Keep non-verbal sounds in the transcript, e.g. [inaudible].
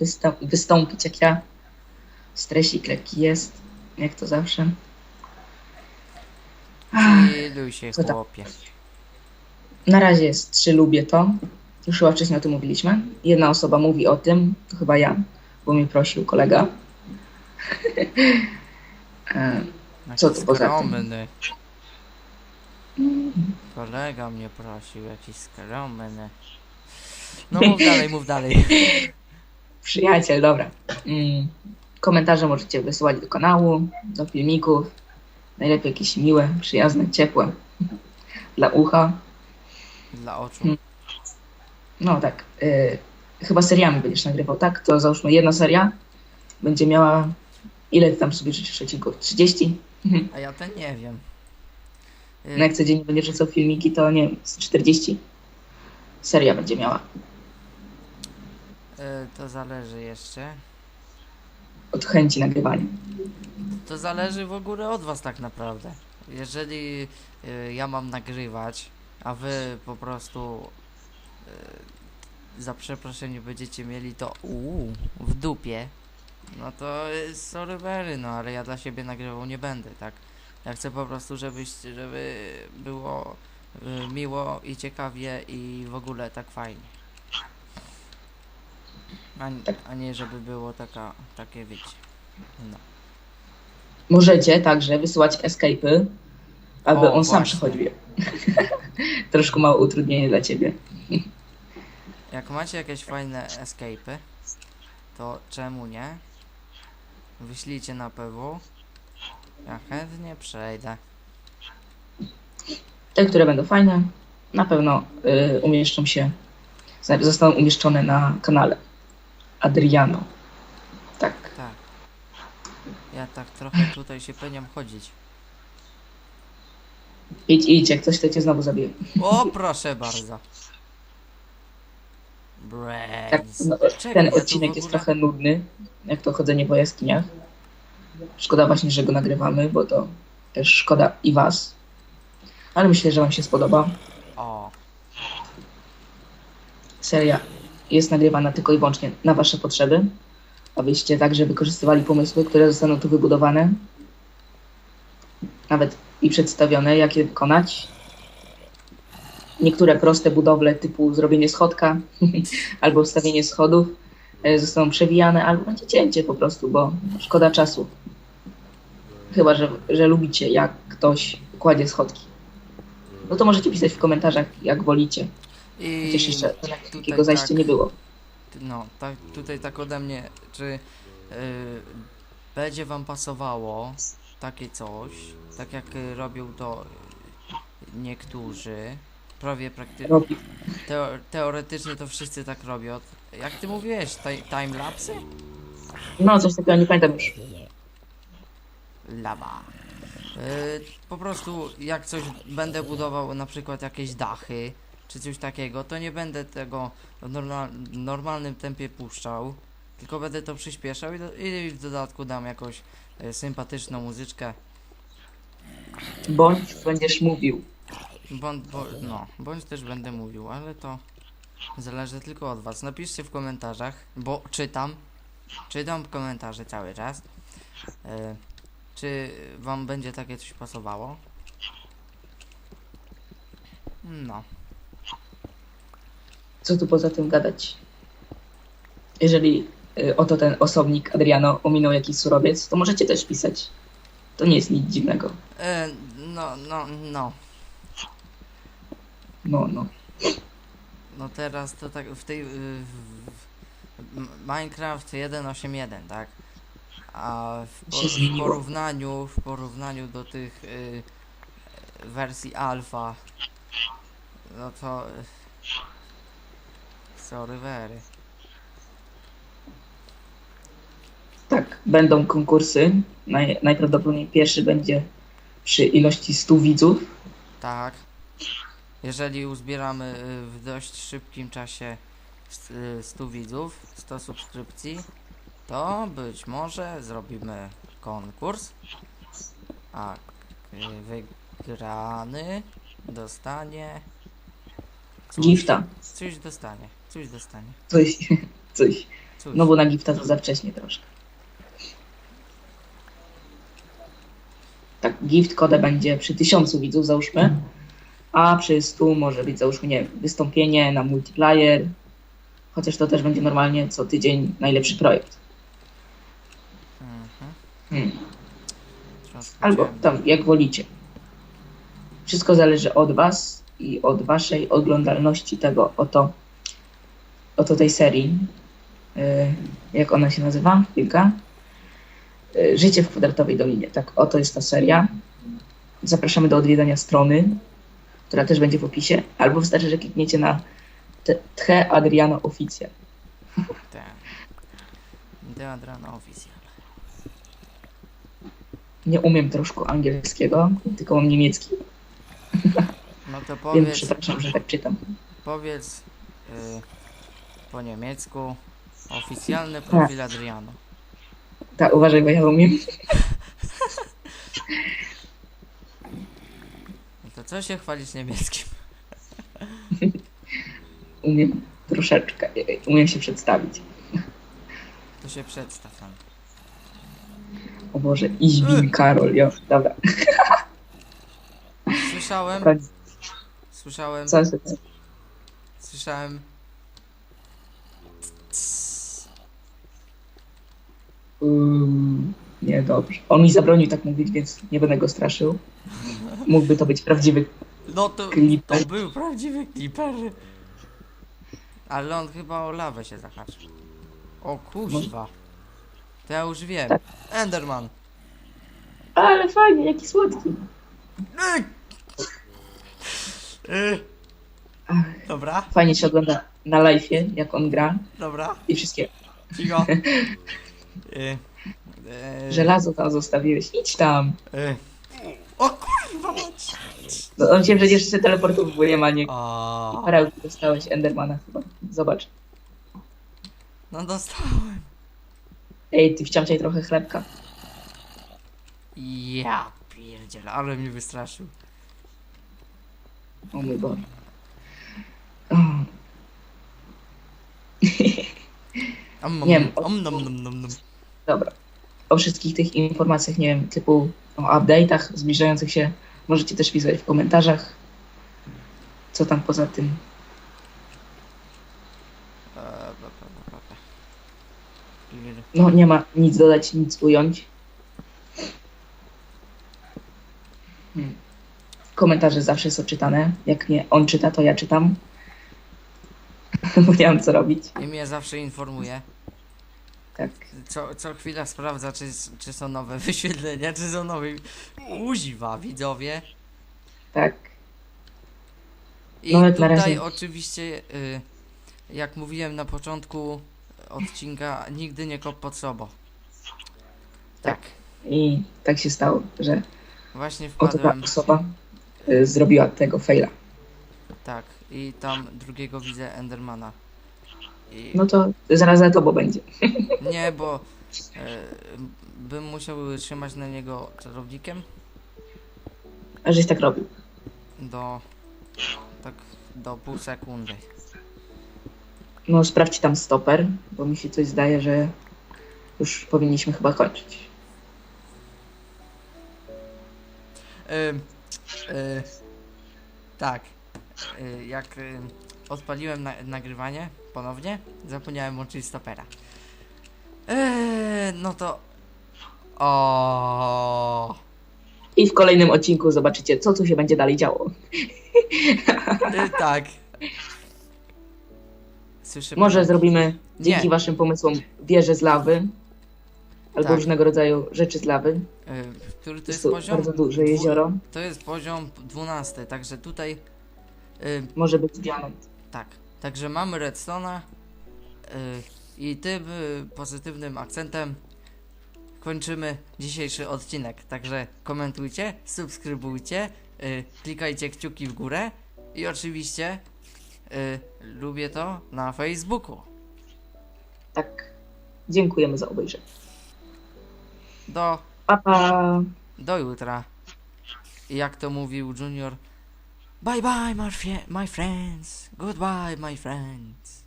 wystą- wystąpić jak ja. Stresik lekki jest, jak to zawsze. Chilluj się, co tam? chłopie. Na razie jest trzy lubię to. Już chyba wcześniej o tym mówiliśmy. Jedna osoba mówi o tym, to chyba ja, bo mnie prosił kolega. [laughs] E, Co to poza tym? skromny. Kolega mnie prosił, jakiś skromny. No mów [laughs] dalej, mów dalej. Przyjaciel, dobra. Mm, komentarze możecie wysyłać do kanału, do filmików. Najlepiej jakieś miłe, przyjazne, ciepłe. Dla ucha. Dla oczu. Hmm. No tak. Y, chyba seriami będziesz nagrywał, tak? To załóżmy jedna seria będzie miała. Ile ty tam sobie życzysz przecinków? 30? Mhm. A ja to nie wiem. No jak codziennie będziesz rzucał filmiki, to nie wiem, z 40 seria będzie miała. Y, to zależy jeszcze. Od chęci nagrywania. To zależy w ogóle od was tak naprawdę. Jeżeli y, ja mam nagrywać, a wy po prostu y, za przeproszenie będziecie mieli to uu, w dupie, no to sorry very, no ale ja dla siebie nagrywał nie będę, tak? Ja chcę po prostu, żebyś, żeby było miło i ciekawie i w ogóle tak fajnie. A, a nie żeby było taka, takie wiecie. No. Możecie także wysyłać escape'y, aby O, on sam właśnie. przechodził je. [laughs] Troszkę małe utrudnienie dla ciebie. Jak macie jakieś fajne escape'y, to czemu nie? Wyślijcie na PW. Ja chętnie przejdę. Te, które będą fajne, na pewno y, umieszczą się, za- zostaną umieszczone na kanale Adriano. Tak. Tak. Ja tak trochę tutaj się peniam chodzić. Idź, idź, jak coś to cię znowu zabije. O, proszę bardzo. Tak, Brains. no, Czego ten ja tu w odcinek jest ogóle- trochę nudny, jak to chodzenie po jaskiniach. Szkoda właśnie, że go nagrywamy, bo to też szkoda i was. Ale myślę, że wam się spodoba. O, Seria jest nagrywana tylko i wyłącznie na wasze potrzeby, abyście także wykorzystywali pomysły, które zostaną tu wybudowane, nawet i przedstawione, jak je wykonać. Niektóre proste budowle typu zrobienie schodka [laughs] albo wstawienie schodów e, zostaną przewijane, albo będzie cięcie po prostu, bo szkoda czasu. Chyba, że, że lubicie, jak ktoś kładzie schodki. No to możecie pisać w komentarzach, jak wolicie. I Chociaż jeszcze tutaj takiego zajścia tak- nie było. No, tak, tutaj tak ode mnie, czy y, będzie wam pasowało takie coś, tak jak y, robią to niektórzy, prawie praktycznie, teo, teoretycznie to wszyscy tak robią. Jak ty mówiłeś, ti- timelapsy? No, coś takiego, nie pamiętam już. Lawa. Y, po prostu jak coś będę budował na przykład jakieś dachy, czy coś takiego, to nie będę tego w normal, normalnym tempie puszczał, tylko będę to przyspieszał i, do, i w dodatku dam jakąś y, sympatyczną muzyczkę, Bądź będziesz mówił. bądź, bo, no, bądź też będę mówił, ale to zależy tylko od was. Napiszcie w komentarzach, bo czytam, czytam komentarze cały czas. Y, czy wam będzie takie coś pasowało? No. Co tu poza tym gadać? Jeżeli y, oto ten osobnik Adriano ominął jakiś surowiec, to możecie też pisać. To nie jest nic dziwnego. E, no, no, no. No, no. No teraz to tak w tej. y, W, w, Minecraft 1.8.1, tak? A w, por, w porównaniu w porównaniu do tych y, wersji alfa no to sorry. Tak, będą konkursy. Naj, najprawdopodobniej pierwszy będzie przy ilości 100 widzów. Tak. Jeżeli uzbieramy y, w dość szybkim czasie s- y, 100 widzów, 100 subskrypcji, to być może zrobimy konkurs, a y, wygrany dostanie coś, Gifta. coś dostanie, coś dostanie. Coś, coś. Cóż, No bo na gifta to za wcześnie troszkę. Tak, gift koda będzie przy tysiącu widzów załóżmy, a przy 100 może być załóżmy, nie wiem, wystąpienie na multiplayer, chociaż to też będzie normalnie co tydzień najlepszy projekt. mhm. Hmm. Albo tam, jak wolicie. Wszystko zależy od Was i od Waszej oglądalności tego oto, oto tej serii. Yy, jak ona się nazywa? Chwilka. Yy, Życie w kwadratowej dolinie. Tak, oto jest ta seria. Zapraszamy do odwiedzania strony, która też będzie w opisie, albo wystarczy, że klikniecie na Tche Adriano Official. Ten. Deadran Official. Nie umiem troszkę angielskiego, tylko mam niemiecki, No to [laughs] więc powiedz, przepraszam, że tak czytam. powiedz y, po niemiecku oficjalny profil Adriano. Tak, uważaj, bo ja umiem. No to co się chwalić niemieckim? Umiem troszeczkę, umiem się przedstawić. To się przedstaw nam. O Boże, Izbin Karol, jo, dobra. Słyszałem, Koniec. słyszałem, Co się słyszałem. Um, Nie, dobrze. On mi zabronił tak mówić, więc nie będę go straszył. Mógłby to być prawdziwy No to, Kliper. to był prawdziwy kliper. Ale on chyba o lawę się zahaczył. O kuźwa. To ja już wiem. Tak. Enderman. Ale fajnie, jaki słodki. Ej! Ach. Dobra, Fajnie się ogląda na live'ie, jak on gra dobra, i wszystkie. cicho. [laughs] Y. Y. Żelazo tam zostawiłeś, idź tam. Y. O kurwa mać. No, on cię przecież się teleportuje, maniek. O, Perełki dostałeś Endermana chyba. Zobacz. no dostałem. Ej, ty wciąż trochę chlebka. Ja pierdziel, ale mnie wystraszył. O mój Boże. O, Om, Nie wiem, om, nom, nom, nom, nom. Dobra. O wszystkich tych informacjach, nie wiem, typu o update'ach zbliżających się, możecie też pisać w komentarzach. Co tam poza tym? E, No, nie ma nic dodać, nic ująć. Hmm. Komentarze zawsze są czytane. Jak nie on czyta, to ja czytam. [laughs] Bo nie mam co robić. I mnie zawsze informuje. Tak. Co, co chwila sprawdza, czy, czy są nowe [laughs] wyświetlenia, czy są nowe. Uziwa, widzowie. Tak. I No, tutaj razie- oczywiście, y, jak mówiłem na początku odcinka, nigdy nie kop pod sobą. Tak. I tak się stało, że Właśnie wpadłem. osoba y, zrobiła tego faila. Tak. I tam drugiego widzę Endermana. I No to zaraz za tobą będzie. [laughs] nie, bo e, bym musiał trzymać na niego czarownikiem A żeś tak robił. do tak do pół sekundy. No sprawdź tam stoper, bo mi się coś zdaje, że już powinniśmy chyba kończyć. Ym, y, tak. Y, jak y, odpaliłem na, nagrywanie ponownie, zapomniałem włączyć stopera. Eee, no to. O. I w kolejnym odcinku zobaczycie, co tu się będzie dalej działo. Y, tak. Słyszymy. Może zrobimy dzięki Nie. waszym pomysłom wieże z lawy, albo Tak. różnego rodzaju rzeczy z lawy. Y, który to Jest jest tu poziom? bardzo duże jezioro. To jest poziom 12, także tutaj. Y, Może być diament. Tak, także mamy Redstone'a y, i tym y, pozytywnym akcentem kończymy dzisiejszy odcinek. Także komentujcie, subskrybujcie, y, klikajcie kciuki w górę i oczywiście y, lubię to na Facebooku. Tak. Dziękujemy za obejrzenie. Do, Pa, pa. do jutra. I jak to mówił Junior, bye bye my, frie- my friends, goodbye my friends.